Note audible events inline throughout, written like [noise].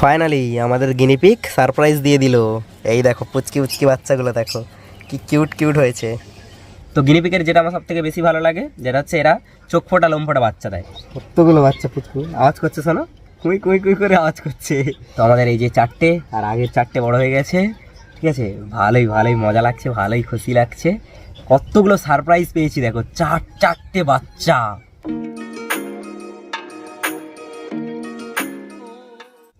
Finally আমাদের guinea pig surprise দিয়ে দিল। এই দেখো পুচকি পুচকি বাচ্চাগুলো দেখো কি কিউট কিউট হয়েছে। তো গিনিপিকের যেটা আমার সব থেকে বেশি ভালো লাগে যেটা হচ্ছে এরা চোখ ফোটা লোম ফোটা বাচ্চা দেয়। কতগুলো বাচ্চা পুচকু? আওয়াজ করছে শোনো। কুই কুই কুই করে আওয়াজ করছে। তো আমাদের এই যে চারটে আর আগের চারটে বড় হয়ে গেছে ঠিক আছে? ভালোই ভালোই মজা লাগছে ভালোই খুশি লাগছে। কতগুলো সারপ্রাইজ পেয়েছি দেখো চার চারটে বাচ্চা।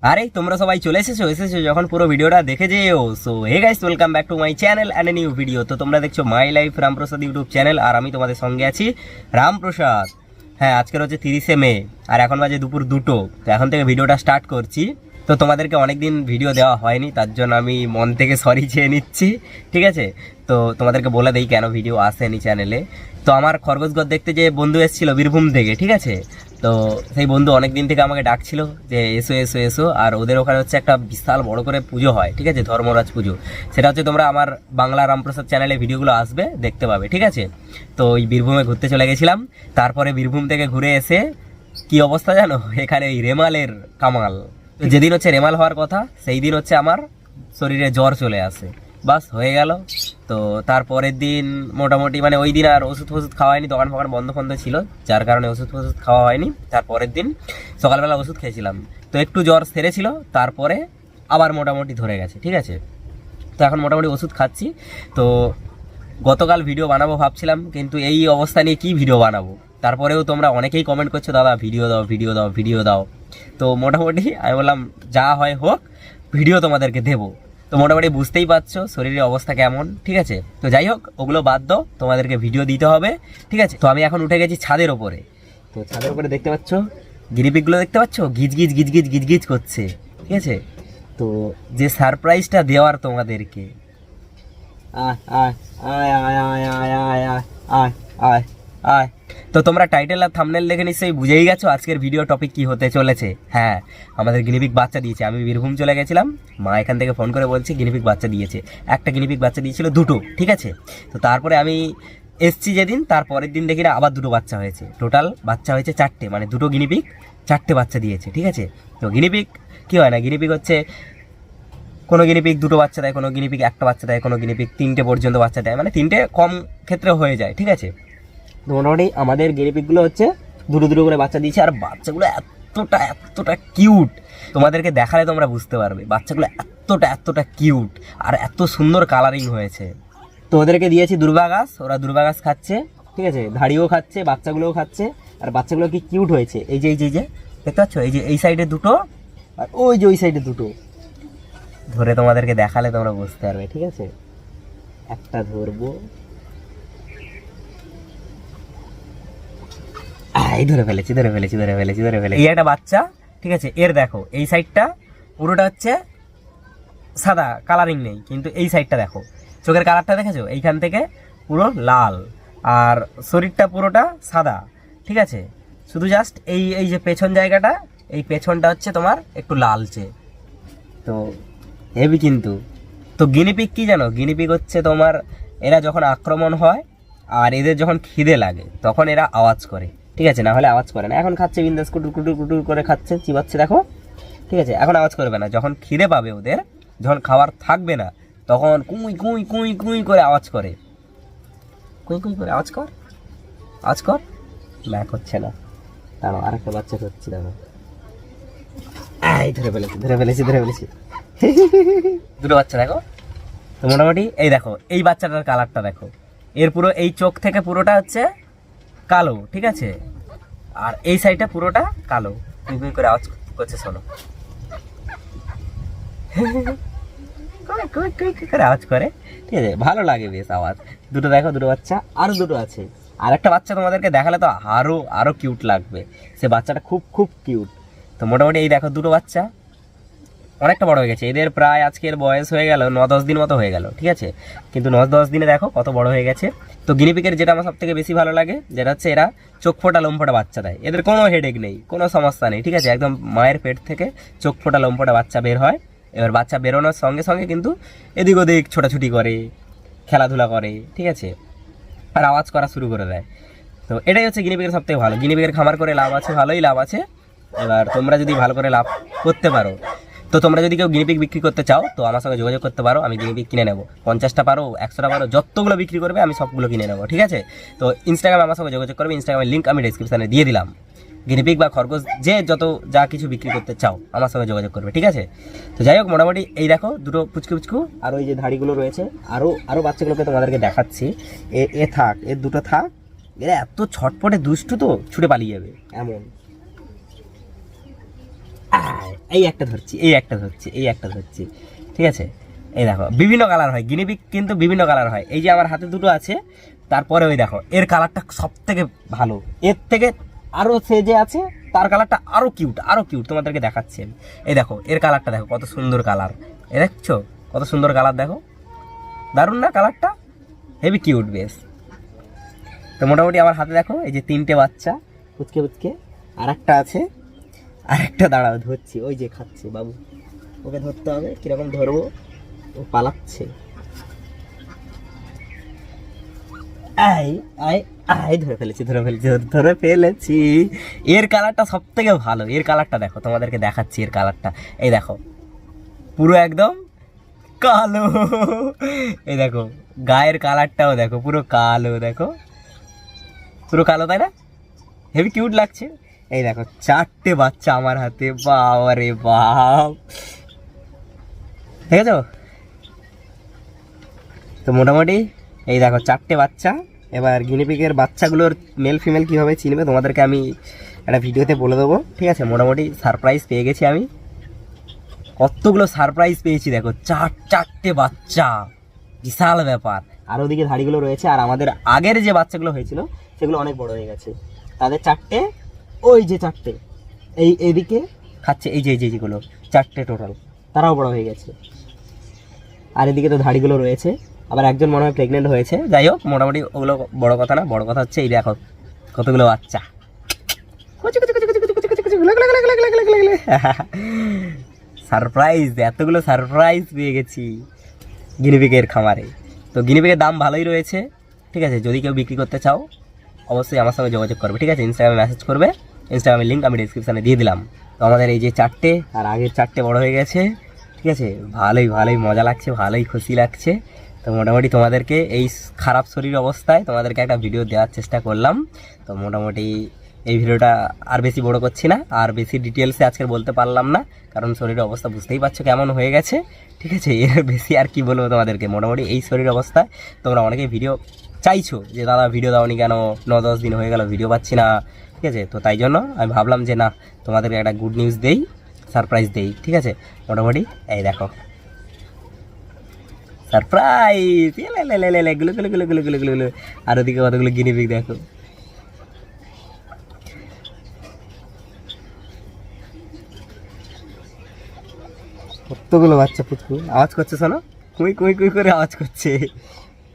আরে, তোমরা সবাই চলে এসেছ এসেছ যখন পুরো ভিডিওটা দেখে যেও। So hey guys welcome back to my channel and new video তো তোমরা দেখছ my life Ramprasad YouTube channel আর আমি তোমাদের সঙ্গে আছি রামপ্রসাদ। হ্যাঁ আজকের হচ্ছে তিরিশে মে, আর এখন বাজে দুপুর দুটো। তো এখন থেকে ভিডিওটা স্টার্ট করছি। তো তোমাদেরকে অনেকদিন ভিডিও দেওয়া হয়নি, তার জন্য আমি মন থেকে সরি চেয়ে নিচ্ছি, ঠিক আছে? তো তোমাদেরকে বলে দেই কেন ভিডিও আসেনি চ্যানেলে তো আমার খরগোশগড় দেখতে যে বন্ধু এসেছিল বীরভূম থেকে, ঠিক আছে? তো সেই বন্ধু অনেক দিন থেকে আমাকে ডাকছিল যে, এসো এসো এসো। আর ওদের ওখানে হচ্ছে একটা বিশাল বড় করে পুজো হয়, ঠিক আছে? ধর্মরাজ পুজো। সেটা হচ্ছে তোমরা আমার বাংলা রামপ্রসাদ চ্যানেলে ভিডিওগুলো আসবে, দেখতে পাবে, ঠিক আছে? তো ওই বীরভূমে ঘুরতে চলে গেছিলাম। তারপরে বীরভূম থেকে ঘুরে এসে কি অবস্থা জানো? [laughs] এখানে এই রেমালের কামাল। যেদিন হচ্ছে রেমাল হওয়ার কথা সেই দিন হচ্ছে আমার শরীরে জ্বর চলে আসে। বাস, হয়ে গেল। তো তারপরের দিন মোটামুটি মানে ওই দিন আর ওষুধ ফষুধ খাওয়া হয়নি, দোকান ফোকান বন্ধ ফন্ধ ছিল, যার কারণে ওষুধ ফষুধ খাওয়া হয়নি। তারপরের দিন সকালবেলা ওষুধ খেয়েছিলাম। তো একটু জ্বর সেরেছিল, তারপরে আবার মোটামুটি ধরে গেছে, ঠিক আছে? তো এখন মোটামুটি ওষুধ খাচ্ছি। তো গতকাল ভিডিও বানাবো ভাবছিলাম, কিন্তু এই অবস্থা নিয়ে কী ভিডিও বানাবো? তারপরেও তোমরা অনেকেই কমেন্ট করছ, দাদা, ভিডিও দাও ভিডিও দাও ভিডিও দাও। তো মোটামুটি আমি বললাম, যা হয় হোক, ভিডিও তোমাদেরকে দেবো। তো মোটামুটি বুঝতেই পারছ শরীরের অবস্থা কেমন ঠিক আছে তো যাই হোক ওগুলো বাদ দাও তোমাদেরকে ভিডিও দিতে হবে ঠিক আছে তো আমি এখন উঠে গেছি ছাদের ওপরে তো ছাদের ওপরে দেখতে পাচ্ছ গিরিপিকগুলো দেখতে পাচ্ছ গিজ গিজ গিজ গিজ গিজ গিজ করছে ঠিক আছে তো যে সারপ্রাইজটা দেওয়ার তোমাদেরকে আয় আয় আয় আয় আয় আয় আয় আয় আয় আয় আয় তো তোমরা টাইটেল আর থামনেল দেখে নিশ্চয়ই বুঝেই গেছো আজকের ভিডিও টপিক কি হতে চলেছে। হ্যাঁ আমাদের গিনিপিক বাচ্চা দিয়েছে। আমি বীরভূম চলে গেছিলাম। মা এখান থেকে ফোন করে বলছে গিনিপিক বাচ্চা দিয়েছে। একটা গিনিপিক বাচ্চা দিয়েছিল দুটো, ঠিক আছে? তো তারপরে আমি এসছি যেদিন, তার পরের দিন দেখি না আবার দুটো বাচ্চা হয়েছে। টোটাল বাচ্চা হয়েছে চারটে মানে দুটো গিনিপিক চারটে বাচ্চা দিয়েছে, ঠিক আছে? তো গিনিপিক কি হয় না? গিনিপিক হচ্ছে, কোনো গিনিপিক দুটো বাচ্চা দেয়, কোনো গিনিপিক একটা বাচ্চা দেয়, কোনো গিনিপিক তিনটে পর্যন্ত বাচ্চা দেয়। মানে তিনটে কম ক্ষেত্রে হয়ে যায়, ঠিক আছে? তো মোটামুটি আমাদের গিনিপিকগুলো হচ্ছে দুটো দুটো করে বাচ্চা দিয়েছে, আর বাচ্চাগুলো এতটা এতটা কিউট তোমাদেরকে দেখালে তোমরা বুঝতে পারবে, বাচ্চাগুলো এতটা এতটা কিউট আর এত সুন্দর কালারিং হয়েছে। তো ওদেরকে দিয়েছি দুর্বা ঘাস ওরা দুর্বা ঘাস খাচ্ছে, ঠিক আছে? ধাড়িও খাচ্ছে, বাচ্চাগুলোও খাচ্ছে, আর বাচ্চাগুলো কি কিউট হয়েছে? এই যে এই যে এই যে, দেখতে পাচ্ছ? এই যে, এই সাইডে দুটো, আর ওই যে, ওই সাইডে দুটো। ধরে তোমাদেরকে দেখালে তোমরা বুঝতে পারবে, ঠিক আছে? একটা ধরবো। এই ধরে ফেলেছি ধরে ফেলেছি ধরে ফেলেছি ধরে ফেলেছি। এই একটা বাচ্চা ঠিক আছে? এর দেখো এই সাইডটা পুরোটা হচ্ছে সাদা কালারিং নেই কিন্তু এই সাইডটা দেখো। চোখের কালারটা দেখেছ? এইখান থেকে পুরো লাল আর শরীরটা পুরোটা সাদা ঠিক আছে? শুধু জাস্ট এই এই যে পেছন জায়গাটা এই পেছনটা হচ্ছে তোমার একটু লালচে। তো হেভি কিন্তু। তো গিনিপিক কি জানো? গিনিপিক হচ্ছে তোমার এরা যখন আক্রমণ হয় আর এদের যখন খিদে লাগে তখন এরা আওয়াজ করে। ঠিক আছে, না হলে আওয়াজ করে না। এখন খাচ্ছে বিন্দাস, কুটুর কুটুর কুটুর করে খাচ্ছে, চিবাচ্ছে, দেখো। ঠিক আছে, এখন আওয়াজ করবে না। যখন খিদে পাবে ওদের, যখন খাবার থাকবে না, তখন কুঁই কুঁই কুঁই কুঁই করে আওয়াজ করে। কুঁই কুঁই করে আওয়াজ কর। আওয়াজ কর। ম্যাক হচ্ছে না। দাঁড়াও, আরেকটা বাচ্চা হচ্ছে দাঁড়াও। এই, ধরে ফেলেছি ধরে ফেলেছি ধরে ফেলেছি। দুটো বাচ্চা দেখো। তো মোটামুটি, এই দেখো, এই বাচ্চাটার কালারটা দেখো। এর পুরো, এই চোখ থেকে পুরোটা হচ্ছে কালো, ঠিক আছে? আর এই সাইডটা পুরোটা কালো। কুই করে আওয়াজ করছে, শোনো। করে আওয়াজ করে? ঠিক আছে, ভালো লাগে বেশ আওয়াজ। দুটো দেখো, দুটো বাচ্চা আরও দুটো আছে। আর একটা বাচ্চা তোমাদেরকে দেখালে তো আরও আরও কিউট লাগবে। সে বাচ্চাটা খুব খুব কিউট তো মোটামুটি এই দেখো, দুটো বাচ্চা। অনেকটা বড় হয়ে গেছে। এদের প্রায় আজকের বয়স হয়ে গেল ন দশ দিন মতো হয়ে গেল, ঠিক আছে? কিন্তু ন দশ দিনে দেখো কত বড় হয়ে গেছে। তো গিনিপিকের যেটা আমার সব থেকে বেশি ভালো লাগে, যেটা হচ্ছে এরা চোখ ফোটা লোমফোটা বাচ্চা দেয়। এদের কোনো হেডেক নেই, কোনো সমস্যা নেই, ঠিক আছে? একদম মায়ের পেট থেকে চোখ ফোটা, লোম ফোটা বাচ্চা বের হয়। এবার বাচ্চা বেরোনোর সঙ্গে সঙ্গে কিন্তু এদিক ওদিক ছোটাছুটি করে, খেলাধুলা করে, ঠিক আছে? আর আওয়াজ করা শুরু করে দেয়। তো এটাই হচ্ছে গিনিপিকের সব থেকে ভালো। গিনিপিকের খামার করে লাভ আছে, ভালোই লাভ আছে। এবার তোমরা যদি ভালো করে লাভ করতে পারো তো তোমরা যদি কেউ গিনিপিক বিক্রি করতে চাও, তো আমার সঙ্গে যোগাযোগ করতে পারো, আমি গিনিপিক কিনে নেব। পঞ্চাশটা পারো, একশোটা পারো, যতগুলো বিক্রি করবে, আমি সবগুলো কিনে নেব, ঠিক আছে? তো ইনস্টাগ্রামে আমার সঙ্গে যোগাযোগ করবে ইনস্টাগ্রামের লিঙ্ক আমি ডিসক্রিপশানে দিয়ে দিলাম। গিনিপিক বা খরগোশ, যে যত, যা কিছু বিক্রি করতে চাও, আমার সঙ্গে যোগাযোগ করবে, ঠিক আছে? তো যাই হোক, মোটামুটি এই দেখো, দুটো পুচকু পুচকু, আর ওই যে ধাড়িগুলো রয়েছে আরও আরও বাচ্চাগুলোকে তোমাদেরকে দেখাচ্ছি। এ এ থাক এর দুটো থাক। এরা এত ছটপটে দুষ্টু তো ছুটে পালিয়ে যাবে, এমন। এই একটা ধরছি, এই একটা ধরছি, এই একটা ধরছি। ঠিক আছে? এই দেখো, বিভিন্ন কালার হয় গিনিপিক কিন্তু বিভিন্ন কালার হয়। এই যে আমার হাতে দুটো আছে, তারপরে ওই দেখো, এর কালারটা সব থেকে ভালো। এর থেকে আরও সে যে আছে, তার কালারটা আরও কিউট আরও কিউট তোমাদেরকে দেখাচ্ছি আমি। এই দেখো, এর কালারটা দেখো, কত সুন্দর কালার এ দেখছ? কত সুন্দর কালার দেখো। দারুণ না কালারটা হেভি কিউট বেশ। তো মোটামুটি আমার হাতে দেখো, এই যে তিনটে বাচ্চা, পুচকে পুচকে। আর একটা আছে আর একটা দাঁড়াও, ধরছি। ওই যে খাচ্ছে বাবু। ওকে ধরতে হবে, কীরকম ধরবো? ও পালাচ্ছে। আই আই আই ধরে ফেলেছি ধরে ফেলেছি ধরে ফেলেছি। এর কালারটা সব থেকে ভালো। এর কালারটা দেখো, তোমাদেরকে দেখাচ্ছি এর কালারটা এই দেখো, পুরো একদম কালো। এই দেখো, গায়ের কালারটাও দেখো, পুরো কালো, দেখো। পুরো কালো, তাই না? হেভি কিউট লাগছে। এই দেখো, চারটে বাচ্চা আমার হাতে, বাবারে বাপ। ঠিক আছে তো? মোটামুটি, এই দেখো, চারটে বাচ্চা। এবার গিনিপিকের বাচ্চাগুলোর মেল ফিমেল কীভাবে চিনবে, তোমাদেরকে আমি একটা ভিডিওতে বলে দেবো। ঠিক আছে, মোটামুটি সারপ্রাইজ পেয়ে গেছি আমি। কতগুলো সারপ্রাইজ পেয়েছি, দেখো, চার, চারটে বাচ্চা। বিশাল ব্যাপার। আর ওদিকে ধাড়িগুলো রয়েছে, আর আমাদের আগের যে বাচ্চাগুলো হয়েছিল, সেগুলো অনেক বড় হয়ে গেছে। তাদের চারটে ওই যে চারটে এই এদিকে খাচ্ছে এই যে এই যে যেগুলো চারটে টোটাল তারাও বড় হয়ে গেছে আর এদিকে তো ধাড়িগুলো রয়েছে আবার একজন মনে হয় প্রেগনেন্ট হয়েছে যাই হোক মোটামুটি ওগুলো বড় কথা না বড় কথা হচ্ছে এই দেখো কতগুলো বাচ্চা সারপ্রাইজ এতগুলো সারপ্রাইজ পেয়ে গেছি গিনিপিকের খামারে তো গিনিপিকের দাম ভালোই রয়েছে ঠিক আছে যদি কেউ বিক্রি করতে চাও অবশ্যই আমার সঙ্গে যোগাযোগ করবে ঠিক আছে ইনস্টাগ্রামে মেসেজ করবে ইনস্টাগ্রামের লিঙ্ক আমি ডিসক্রিপশানে দিয়ে দিলাম। তো আমাদের এই যে চারটে, আর আগের চারটে বড় হয়ে গেছে, ঠিক আছে? ভালোই ভালোই মজা লাগছে, ভালোই খুশি লাগছে। তো মোটামুটি তোমাদেরকে এই খারাপ শরীর অবস্থায় তোমাদেরকে একটা ভিডিও দেওয়ার চেষ্টা করলাম। তো মোটামুটি এই ভিডিওটা আর বেশি বড় করছি না, আর বেশি ডিটেলসে আজকে বলতে পারলাম না, কারণ শরীরের অবস্থা বুঝতেই পারছ কেমন হয়ে গেছে, ঠিক আছে? এর বেশি আর কি বলব তোমাদেরকে? মোটামুটি এই শরীর অবস্থায় তোমরা অনেকে ভিডিও চাইছো যে, দাদা ভিডিও দাওনি কেন? ন, দশ দিন হয়ে গেল ভিডিও পাচ্ছি না। ঠিক আছে? তো তাই জন্য আমি ভাবলাম যে না, তোমাদেরকে একটা গুড নিউজ দেই সারপ্রাইজ দেই, ঠিক আছে? মোটামুটি এই দেখো। সারপ্রাইজগুলো গুলো গুলো গুলো গুলো গুলো আর ওদিকে কতগুলো গিনিপিক দেখো। কতগুলো বাচ্চা পুচকু আওয়াজ করছে, শোনো। কুই কুই কুই করে আওয়াজ করছে।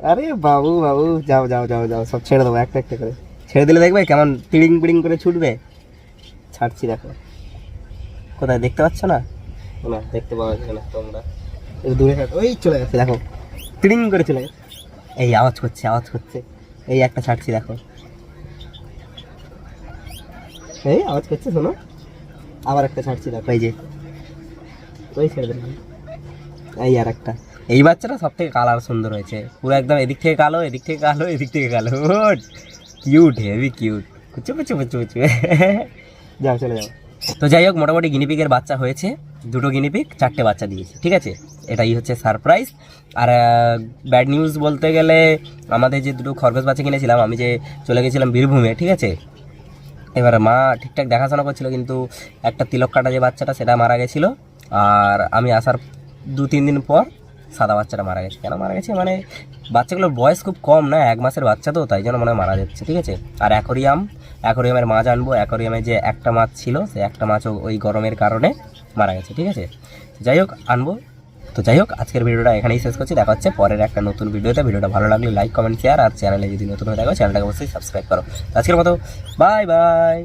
আরে বাবু বাবু, যাও যাও যাও যাও, সব ছেড়ে দেবো, একটা একটা করে। ছেড়ে দিলে দেখবে কেমন তিড়িং পিড়িং করে ছুটবে। ছাড়ছি দেখো। কোথায় দেখতে পাচ্ছ না? না, দেখতে পাওয়া যাচ্ছে না তোমরা। দূরে ওই চলে গেছে, দেখো। তিড়িং করে চলে গেছে। এই আওয়াজ করছে আওয়াজ করছে। এই একটা ছাড়ছি, দেখো। এই আওয়াজ করছে, শোনো। আবার একটা ছাড়ছি, দেখো। এই যে। ওই ছেড়ে দিলাম। এই আর একটা। এই বাচ্চাটা সব থেকে কালার সুন্দর হয়েছে। পুরো একদম এদিক থেকে কালো, এদিক থেকে কালো, এদিক থেকে কালো। কিউট হেভি কিউট কুচু কুচু কুচু কুচু। [laughs] যাও চলে যাও। তো যাই হোক মোটামুটি গিনিপিকের বাচ্চা হয়েছে। দুটো গিনিপিক চারটে বাচ্চা দিয়েছে ঠিক আছে? এটাই হচ্ছে সারপ্রাইজ আর ব্যাড নিউজ বলতে গেলে আমাদের যে দুটো খরগোশ বাচ্চা কিনেছিলাম আমি যে চলে গেছিলাম বীরভূমে ঠিক আছে? এবার মা ঠিকঠাক দেখাশোনা করছিল কিন্তু একটা তিলক কাটা যে বাচ্চাটা সেটা মারা গেছিল। আর আমি আসার দু তিন দিন পর সাদা বাচ্চাটা মারা গেছে। কেন মারা গেছে? মানে বাচ্চাগুলোর বয়স খুব কম না, এক মাসের বাচ্চা তো, তাই জন্য মনে হয় মারা যাচ্ছে, ঠিক আছে? আর অ্যাকোরিয়াম, অ্যাকোরিয়ামের মাছ আনব। অ্যাকোরিয়ামে যে একটা মাছ ছিল, সে একটা মাছও ওই গরমের কারণে মারা গেছে, ঠিক আছে? যাই হোক, আনব। তো যাই হোক, আজকের ভিডিওটা এখানেই শেষ করছি। দেখা হচ্ছে পরের একটা নতুন ভিডিওতে। ভিডিওটা ভালো লাগলে লাইক কমেন্ট শেয়ার আর চ্যানেলে যদি নতুন হয়ে থাকো চ্যানেলটাকে অবশ্যই সাবস্ক্রাইব করো। আজকের মতো বাই বাই